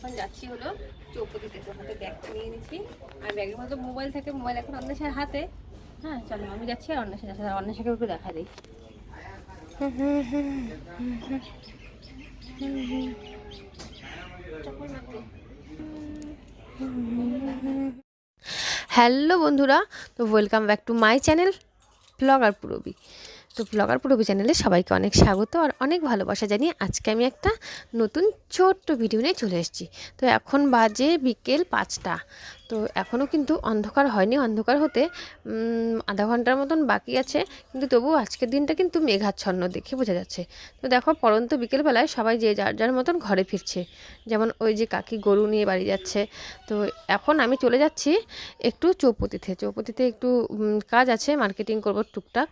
এখন যাচ্ছি হলো চৌপতিতে তো হাতে ব্যাগটা নিয়ে নিচ্ছি। আর ব্যাগের মধ্যে মোবাইল থাকে মোবাইল এখন অন্বেষার হাতে। হ্যাঁ চলো, আমি যাচ্ছি আর অন্বেষা যাচ্ছে অন্বেষাকে একটু দেখা দিই। হ্যালো বন্ধুরা, তো welcome back to my channel blogger Purbi তো ব্লগার পুরবি চ্যানেলে সবাইকে অনেক স্বাগত আর অনেক ভালোবাসা জানিয়ে আজকে আমি একটা নতুন ছোট্ট ভিডিও নিয়ে চলে এসেছি। তো এখন বাজে বিকেল পাঁচটা। তো এখনও কিন্তু অন্ধকার হয়নি। অন্ধকার হতে আধা ঘণ্টার মতন বাকি আছে। কিন্তু তবুও আজকের দিনটা কিন্তু মেঘাচ্ছন্ন দেখে বোঝা যাচ্ছে। তো দেখো, পরন্ত বিকেলবেলায় সবাই যে যার যার মতন ঘরে ফিরছে। যেমন ওই যে কাকি গরু নিয়ে বাড়ি যাচ্ছে। তো এখন আমি চলে যাচ্ছি একটু চৌপতিতে। চৌপতিতে একটু কাজ আছে, মার্কেটিং করব টুকটাক।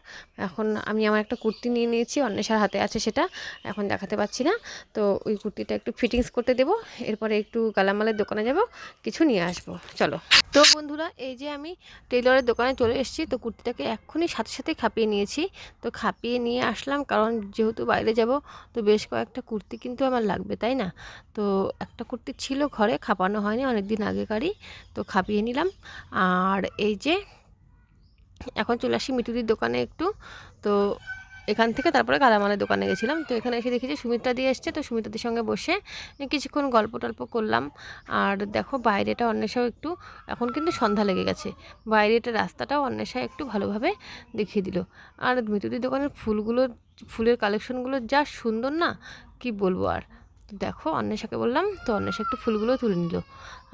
এখন আমি আমার একটা কুর্তি নিয়ে নিয়েছি, অন্বেষার হাতে আছে সেটা। এখন দেখাতে পাচ্ছি না। তো ওই কুর্তিটা একটু ফিটিংস করতে দেবো। এরপরে একটু গালামালের দোকানে যাব, কিছু নিয়ে আসব। চলো। তো বন্ধুরা, এই যে আমি টেলরের দোকানে চলে এসেছি, তো কুর্তিটাকে এক্ষুনি সাথে সাথে খাপিয়ে নিয়েছি। তো খাপিয়ে নিয়ে আসলাম, কারণ যেহেতু বাইরে যাব, তো বেশ কয়েকটা কুর্তি কিন্তু আমার লাগবে, তাই না? তো একটা কুর্তি ছিল ঘরে, খাপানো হয়নি অনেক দিন আগেকারই, তো খাপিয়ে নিলাম। আর এই যে, এখন চলে আসি মিটুদির দোকানে একটু। তো এখান থেকে তারপরে গালামালের দোকানে গেছিলাম। তো এখানে এসে দেখি যে সুমিত্রা দিয়ে এসছে, তো সুমিত্রাদের সঙ্গে বসে কিছুক্ষণ গল্প টল্প করলাম। আর দেখো বাইরেটা অন্বেষাও একটু, এখন কিন্তু সন্ধ্যা লেগে গেছে। বাইরেটা রাস্তাটাও অন্বেষা একটু ভালোভাবে দেখিয়ে দিল। আর মিতুদির দোকানের ফুলগুলো, ফুলের কালেকশনগুলো যা সুন্দর না, কি বলব আর? দেখো অন্বেষাকে বললাম, তো অন্বেষা একটু ফুলগুলো তুলে নিল।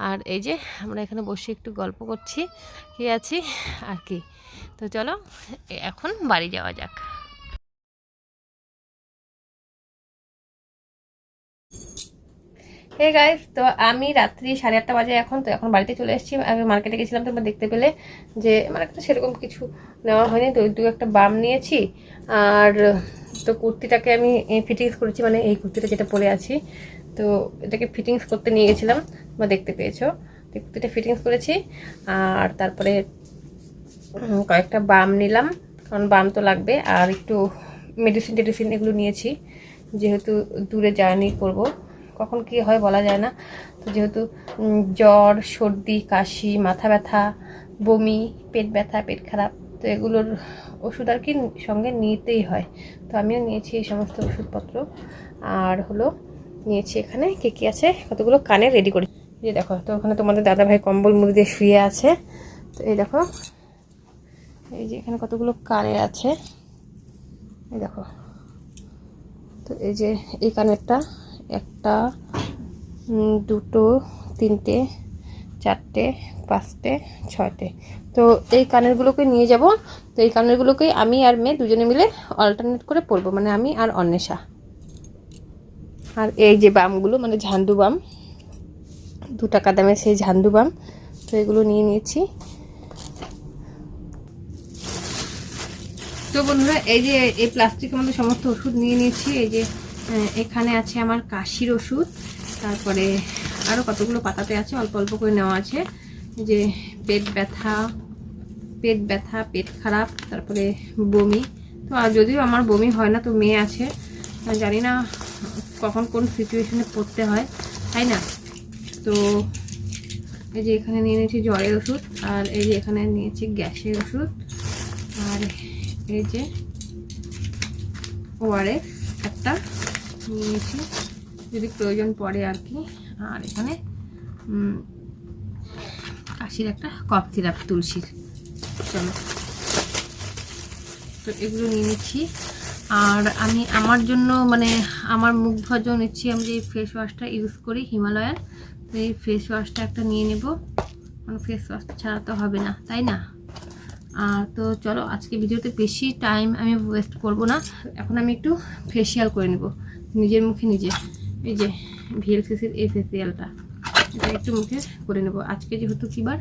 আর এই যে আমরা এখানে বসে একটু গল্প করছি কি আছি, আর কি। তো চলো, এখন বাড়ি যাওয়া যাক। হে গাইস তো আমি রাত্রি সাড়ে আটটা বাজে এখন, তো এখন বাড়িতে চলে এসেছি। আমি মার্কেটে গেছিলাম, তোমরা দেখতে পেলে যে আমার একটা সেরকম কিছু নেওয়া হয়নি। তো দু একটা বাম নিয়েছি, আর তো কুর্তিটাকে আমি ফিটিংস করেছি মানে এই কুর্তিটা যেটা পরে আছি। তো এটাকে ফিটিংস করতে নিয়ে গেছিলাম, তোমরা দেখতে পেয়েছ। তো কুর্তিটা ফিটিংস করেছি, আর তারপরে কয়েকটা বাম নিলাম, কারণ বাম তো লাগবে। আর একটু মেডিসিন টেডিসিন এগুলো নিয়েছি, যেহেতু দূরে জার্নি করব। কখন কি হয় বলা যায় না। তো যেহেতু জ্বর, সর্দি, কাশি, মাথা ব্যথা, বমি, পেট ব্যথা, পেট খারাপ, তো এগুলোর ওষুধ আর কি সঙ্গে নিতেই হয়। তো আমিও নিয়েছি এই সমস্ত ওষুধপত্র। আর হলো, নিয়েছি এখানে কে কী আছে, কতগুলো কানে রেডি করি এই দেখো, তো ওখানে তোমাদের দাদা ভাই কম্বল মুড়ি দিয়ে শুয়ে আছে। তো এই দেখো, এই যে এখানে কতগুলো কানের আছে। এই দেখো, তো এই যে এই কানেরটা একটা দুটো, তিনটে, চারটে, পাঁচটে, ছয়টে। তো এই কানেরগুলোকে নিয়ে যাব। তো এই কানেরগুলোকেই আমি আর মেয়ে দুজনে মিলে অল্টারনেট করে পরবো মানে আমি আর অন্বেষা। আর এই যে বামগুলো মানে ঝান্ডু বাম দু টাকা দামের সেই ঝান্ডু বাম, তো এগুলো নিয়ে নিয়েছি। তো বন্ধুরা, এই যে এই প্লাস্টিকের মধ্যে সমস্ত ওষুধ নিয়ে নিয়েছি, এই যে এখানে আছে আমার কাশির ওষুধ, তারপরে আরও কতগুলো পাতাতে আছে, অল্প অল্প করে নেওয়া আছে। যে পেট ব্যথা পেট ব্যথা, পেট খারাপ, তারপরে বমি। তো আর যদিও আমার বমি হয় না, তো মেয়ে আছে জানি না কখন কোন সিচুয়েশনে পড়তে হয়, তাই না? তো এই যে এখানে নিয়ে নিয়েছি জ্বরের ওষুধ, আর এই যে এখানে নিয়েছি গ্যাসের ওষুধ, আর এই যে ওয়ারেস একটা নিয়েছি যদি প্রয়োজন পড়ে আর কি। আর এখানে কাশির একটা কফ সিরাপ তুলসীর। চলো। তো এগুলো নিয়ে নিচ্ছি। আর আমি আমার জন্য মানে আমার মুখ জন্য নিচ্ছি আমি যে ফেস ওয়াশটা ইউজ করি হিমালয়ার তো এই ফেস ওয়াশটা একটা নিয়ে নেব। মানে ফেস ওয়াশ ছাড়া তো হবে না, তাই না? আর তো চলো, আজকে ভিডিওতে বেশি টাইম আমি ওয়েস্ট করব না। এখন আমি একটু ফেসিয়াল করে নেব। নিজের মুখে নিজে। এই যে ভিএলসিসির এই ফেসিয়ালটা এটা একটু মুখে করে নেব। আজকে যেহেতু কী বার?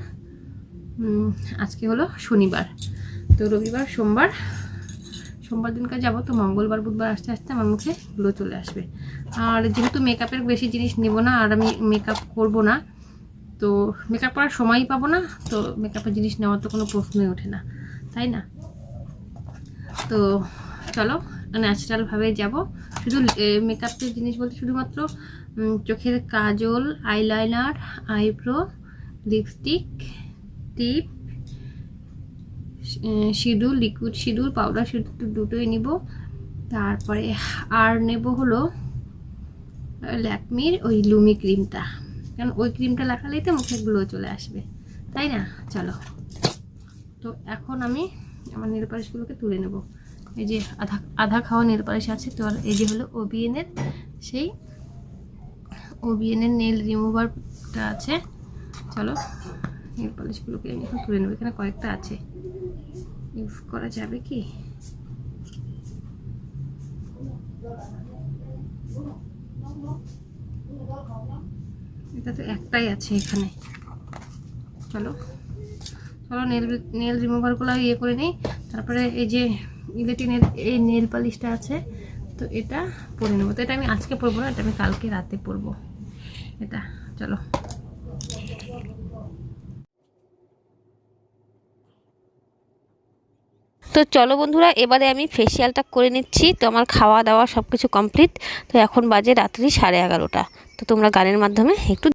আজকে হলো শনিবার। তো রবিবার, সোমবার। সোমবার দিনকার যাব তো মঙ্গলবার, বুধবার আস্তে আস্তে আমার মুখে গ্লো চলে আসবে। আর যেহেতু মেকআপের বেশি জিনিস নেব না, আর আমি মেকআপ করব না, তো মেকআপ করার সময়ই পাবো না, তো মেকআপের জিনিস নেওয়ার তো কোনো প্রশ্নই ওঠে না। তাই না? তো চলো ন্যাচারালভাবে যাব। শুধু মেকআপের জিনিস বলতে শুধুমাত্র চোখের কাজল আইলাইনার আইব্রো লিপস্টিক টিপ সিঁদুর লিকুইড সিঁদুর পাউডার সিঁদুর দুটোই নিব। তারপরে আর নেব হলো, ল্যাকমির ওই লুমি ক্রিমটা কারণ ওই ক্রিমটা লাগালেই তো মুখে গ্লো চলে আসবে। তাই না? চলো। তো এখন আমি আমার নেল তুলে নেব। এই যে আধা আধা খাওয়া নেল পালিশ আছে, তো এই যে হলো ওবিএনের সেই ওবিএনের নেল রিমুভারটা আছে। চলো নেল পালিশগুলোকে আমি এখন তুলে নেব। এখানে কয়েকটা আছে। ইউজ করা যাবে কি? এটা তো একটাই আছে এখানে। চলো চলো নেল নেল রিমুভারগুলো ইয়ে করে নিই। তারপরে এই যে ইলেকট্রিনের এই নেল পালিশটা আছে, তো এটা পরে নেব। তো এটা আমি আজকে পরবো না, এটা আমি কালকে রাতে পরবো। এটা, চলো। তো চলো বন্ধুরা, এবারে আমি ফেসিয়ালটা করে নিচ্ছি। তো আমার খাওয়া দাওয়া সব কিছু কমপ্লিট তো এখন বাজে রাত্রি সাড়ে এগারোটা। তো তোমরা গানের মাধ্যমে একটু